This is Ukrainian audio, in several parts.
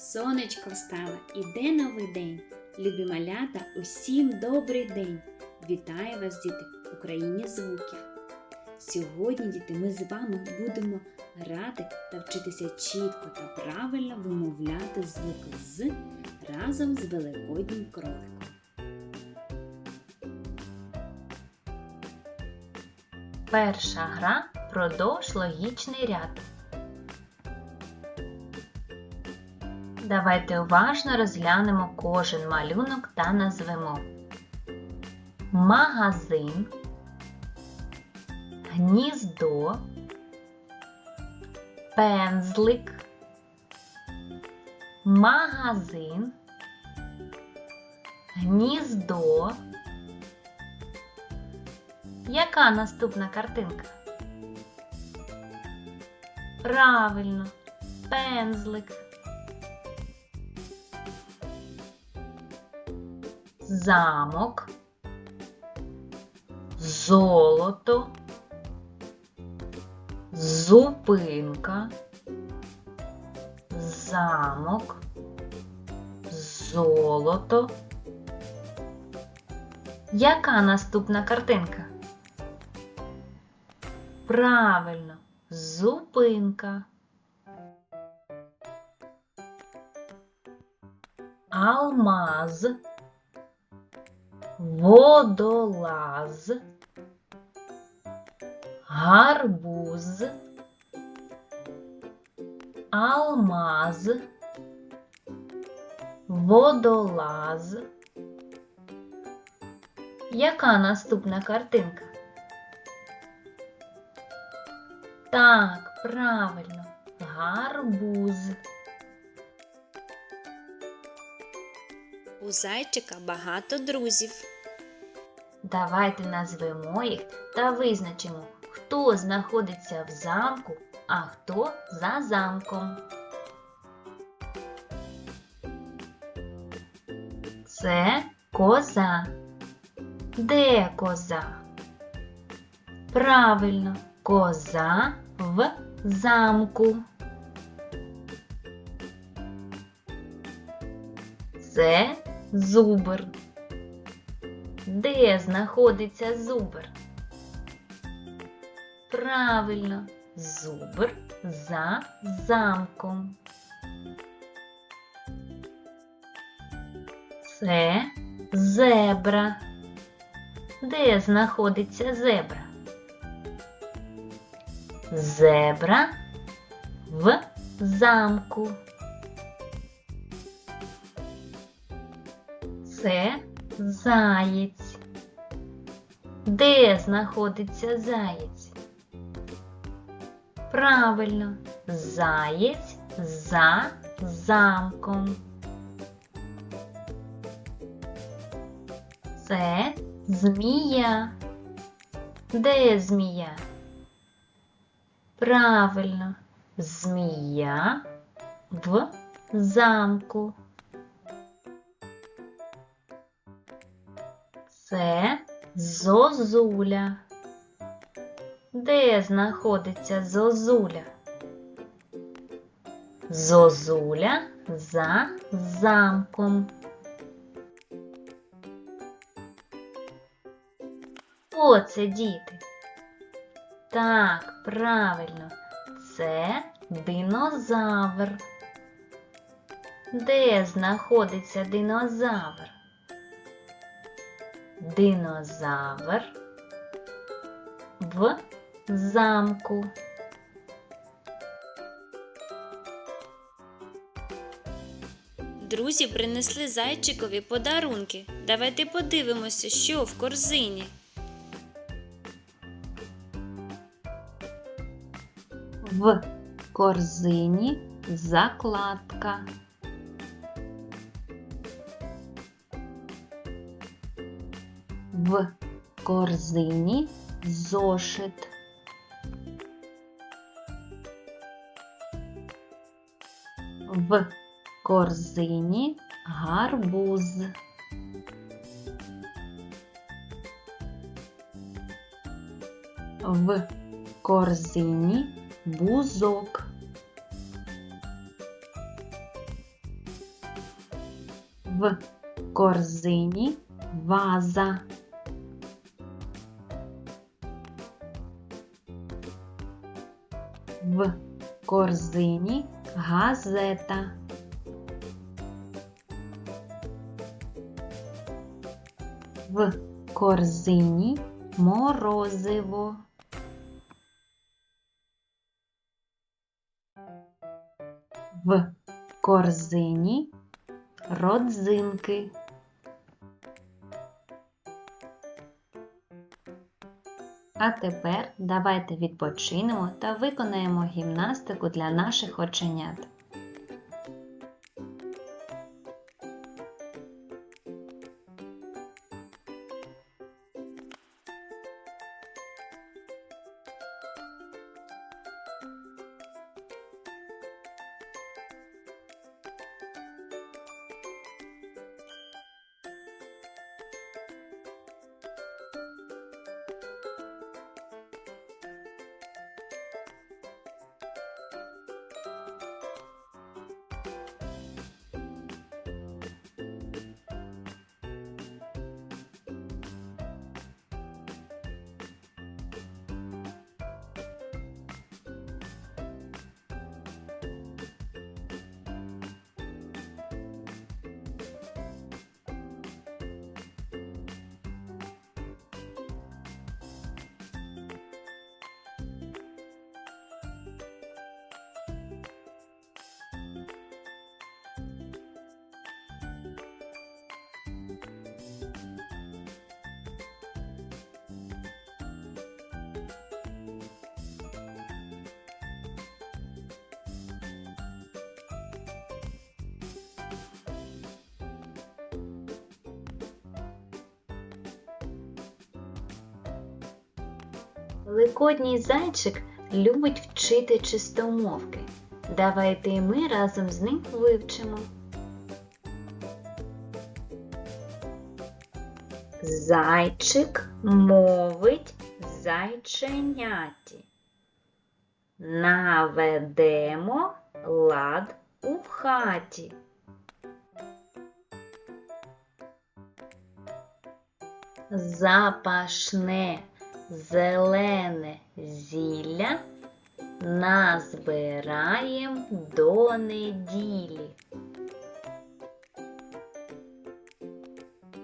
Сонечко встало, іде новий день. Любі малята, усім добрий день! Вітаю вас, діти, в Україні звуків. Сьогодні, діти, ми з вами будемо грати та вчитися чітко та правильно вимовляти звук з разом з великоднім кроликом. Перша гра продовж логічний ряд. Давайте уважно розглянемо кожен малюнок та назвемо магазин, гніздо, пензлик, магазин, гніздо. Яка наступна картинка? Правильно, пензлик. Замок. Золото. Зупинка. Замок. Золото. Яка наступна картинка? Правильно, зупинка. Алмаз. Водолаз. Гарбуз. Алмаз. Водолаз. Яка наступна картинка? Так, правильно, гарбуз. У зайчика багато друзів. Давайте назвемо їх та визначимо, хто знаходиться в замку, а хто за замком. Це коза. Де коза? Правильно, коза в замку. Це зубр. Де знаходиться зубр? Правильно, зубр за замком. Це зебра. Де знаходиться зебра? Зебра в замку. Це заєць. Де знаходиться заєць? Правильно, заєць за замком. Це змія. Де змія? Правильно, змія в замку. Це зозуля. Де знаходиться зозуля? Зозуля за замком. Оце діти. Так, правильно, це динозавр. Де знаходиться динозавр? Динозавр в замку. Друзі принесли зайчикові подарунки. Давайте подивимося, що в корзині. В корзині закладка. В корзині зошит. В корзині гарбуз. В корзині бузок. В корзині ваза. В корзині газета. В корзині морозиво. В корзині родзинки. А тепер давайте відпочинемо та виконаємо гімнастику для наших оченят. Великодній зайчик любить вчити чистомовки. Давайте і ми разом з ним вивчимо. Зайчик мовить зайченяті. Наведемо лад у хаті. Запашне зелене зілля назбираєм до неділі.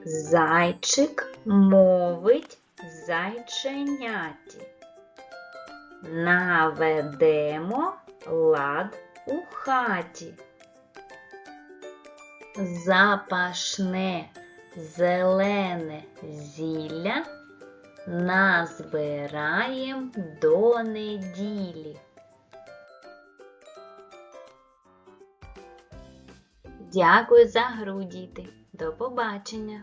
Зайчик мовить зайченяті. Наведемо лад у хаті. Запашне зелене зілля назбираєм до неділі. Дякую за гру. До побачення!